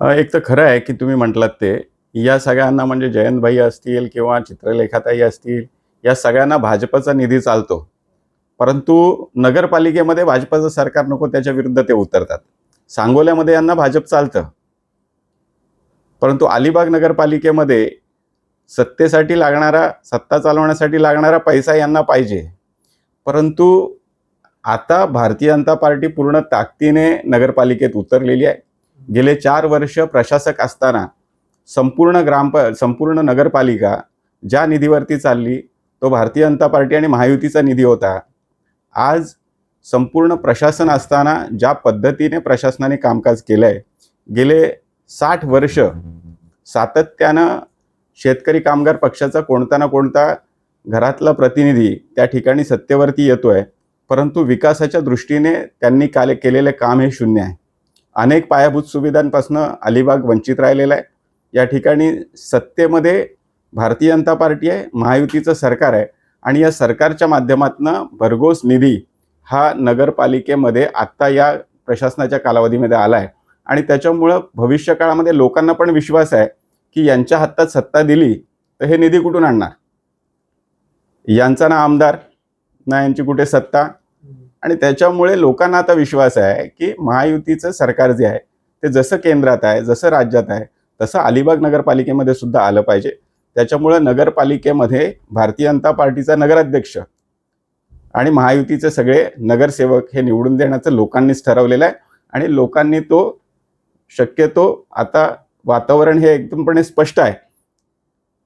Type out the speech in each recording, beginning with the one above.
एक तर खरं आहे की तुम्ही म्हटलात ते. या सगळ्यांना म्हणजे जयंतभाई असतील किंवा चित्रलेखाताई असतील या सगळ्यांना भाजपचा निधी चालतो. परंतु नगरपालिकेमध्ये भाजपचं सरकार नको त्याच्या विरुद्ध ते उतरतात. सांगोल्यामध्ये यांना भाजप चालतं. परंतु अलिबाग नगरपालिकेमध्ये सत्तेसाठी लागणारा सत्ता चालवण्यासाठी लागणारा पैसा यांना पाहिजे. परंतु आता भारतीय जनता पार्टी पूर्ण ताकदीने नगरपालिकेत उतरलेली आहे. गेले चार वर्ष प्रशासक असताना संपूर्ण ग्रामप संपूर्ण नगरपालिका ज्या निधीवरती चालली तो भारतीय जनता पार्टी आणि महायुतीचा निधी होता. आज संपूर्ण प्रशासन असताना ज्या पद्धतीने प्रशासनाने कामकाज केलं आहे गेले साठ वर्ष सातत्यानं शेतकरी कामगार पक्षाचा कोणता ना कोणता घरातला प्रतिनिधी त्या ठिकाणी सत्तेवरती येतो आहे परंतु विकासाच्या दृष्टीने त्यांनी काले केलेले काम हे शून्य आहे. अनेक पायाभूत सुविधांपासून अलिबाग वंचित राहिलेला आहे. या ठिकाणी सत्तेमध्ये भारतीय जनता पार्टी आहे महायुतीचं सरकार आहे आणि या सरकारच्या माध्यमातून भरघोस निधी हा नगरपालिकेमध्ये आत्ता या प्रशासनाच्या कालावधीमध्ये आला आहे. आणि त्याच्यामुळं भविष्य काळामध्ये लोकांना पण विश्वास आहे की यांच्या हातात सत्ता दिली तर हे निधी कुठून आणणार? यांचा ना आमदार ना यांची कुठे सत्ता? आणि त्याच्यामुळे लोकांना आता विश्वास आहे की महायुतीचं सरकार जे आहे ते जसं केंद्रात आहे जसं राज्यात आहे तसं अलिबाग नगरपालिकेमध्ये सुद्धा आलं पाहिजे. त्याच्यामुळं नगरपालिकेमध्ये भारतीय जनता पार्टीचा नगराध्यक्ष आणि महायुतीचे सगळे नगरसेवक हे निवडून देण्याचं लोकांनीच ठरवलेलं आहे. आणि लोकांनी तो शक्यतो आता वातावरण हे एकदमपणे स्पष्ट आहे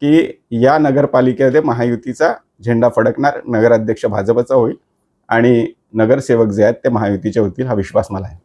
की या नगरपालिकेमध्ये महायुतीचा झेंडा फडकणार नगराध्यक्ष भाजपचा होईल आणि नगरसेवक जे आहेत ते महायुतीचे होतील हा विश्वास मला आहे.